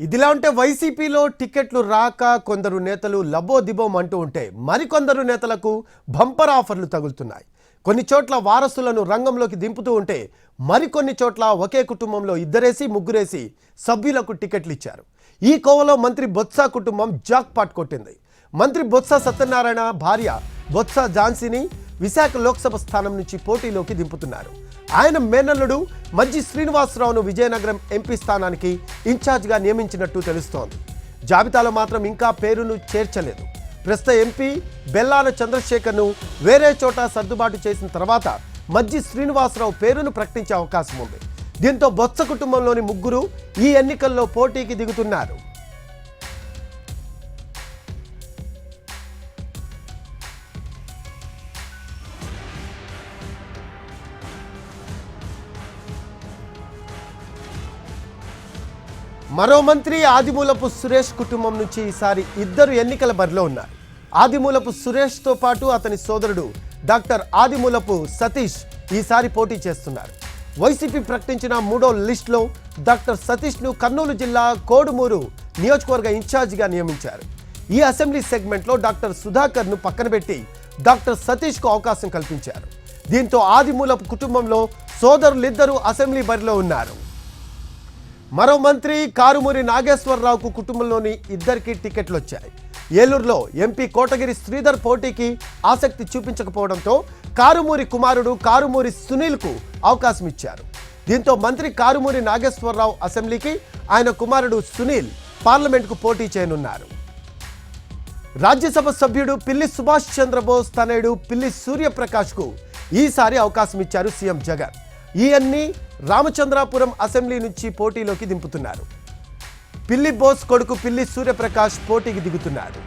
ఇదిలా ఉంటే వైసీపీలో టికెట్లు రాక కొందరు నేతలు లబోదిబోం అంటూ ఉంటే మరికొందరు నేతలకు బంపర్ ఆఫర్లు తగులుతున్నాయి. కొన్ని చోట్ల వారసులను రంగంలోకి దింపుతూ ఉంటే మరికొన్ని చోట్ల ఒకే కుటుంబంలో ఇద్దరేసి ముగ్గురేసి సభ్యులకు టికెట్లు ఇచ్చారు ఈ కోవలో మంత్రి బొత్స కుటుంబం జాక్ పాట్ కొట్టింది. మంత్రి బొత్స సత్యనారాయణ భార్య బొత్స ఝాన్సీని విశాఖ లోక్సభ స్థానం నుంచి పోటీలోకి దింపుతున్నారు. ఆయన మేనల్లుడు మజ్జి శ్రీనివాసరావును విజయనగరం ఎంపీ స్థానానికి ఇన్ఛార్జ్గా నియమించినట్టు తెలుస్తోంది. జాబితాలో మాత్రం ఇంకా పేరును చేర్చలేదు. ప్రస్తుత ఎంపీ బెల్లాన చంద్రశేఖర్ను వేరే చోట సర్దుబాటు చేసిన తర్వాత మజ్జి శ్రీనివాసరావు పేరును ప్రకటించే అవకాశం ఉంది. దీంతో బొత్స కుటుంబంలోని ముగ్గురు ఈ ఎన్నికల్లో పోటీకి దిగుతున్నారు. మరో మంత్రి ఆదిమూలపు సురేష్ కుటుంబం నుంచి ఈసారి ఇద్దరు ఎన్నికల బరిలో ఉన్నారు. ఆదిమూలపు సురేష్తో పాటు అతని సోదరుడు డాక్టర్ ఆదిమూలపు సతీష్ ఈసారి పోటీ చేస్తున్నారు. వైసీపీ ప్రకటించిన మూడో లిస్టులో డాక్టర్ సతీష్ను కర్నూలు జిల్లా కోడుమూరు నియోజకవర్గ ఇన్ఛార్జిగా నియమించారు. ఈ అసెంబ్లీ సెగ్మెంట్లో డాక్టర్ సుధాకర్ను పక్కన పెట్టి డాక్టర్ సతీష్కు అవకాశం కల్పించారు. దీంతో ఆదిమూలపు కుటుంబంలో సోదరులిద్దరూ అసెంబ్లీ బరిలో ఉన్నారు. మరో మంత్రి కారుమూరి నాగేశ్వరరావుకు కుటుంబంలోని ఇద్దరికి టికెట్లు వచ్చాయి ఏలూరులో ఎంపీ కోటగిరి శ్రీధర్ పోటీకి ఆసక్తి చూపించకపోవడంతో కారుమూరి కుమారుడు కారుమూరి సునీల్కు అవకాశం ఇచ్చారు దీంతో మంత్రి కారుమూరి నాగేశ్వరరావు అసెంబ్లీకి ఆయన కుమారుడు సునీల్ పార్లమెంట్కు పోటీ చేయనున్నారు. రాజ్యసభ సభ్యుడు పిల్లి సుభాష్ చంద్రబోస్ తనయుడు పిల్లి సూర్యప్రకాష్కు ఈసారి అవకాశం ఇచ్చారు సీఎం జగన్. ఈయన్ని రామచంద్రాపురం అసెంబ్లీ నుంచి పోటీలోకి దింపుతున్నారు. పిల్లి బోస్ కొడుకు పిల్లి సూర్యప్రకాష్ పోటీకి దిగుతున్నారు.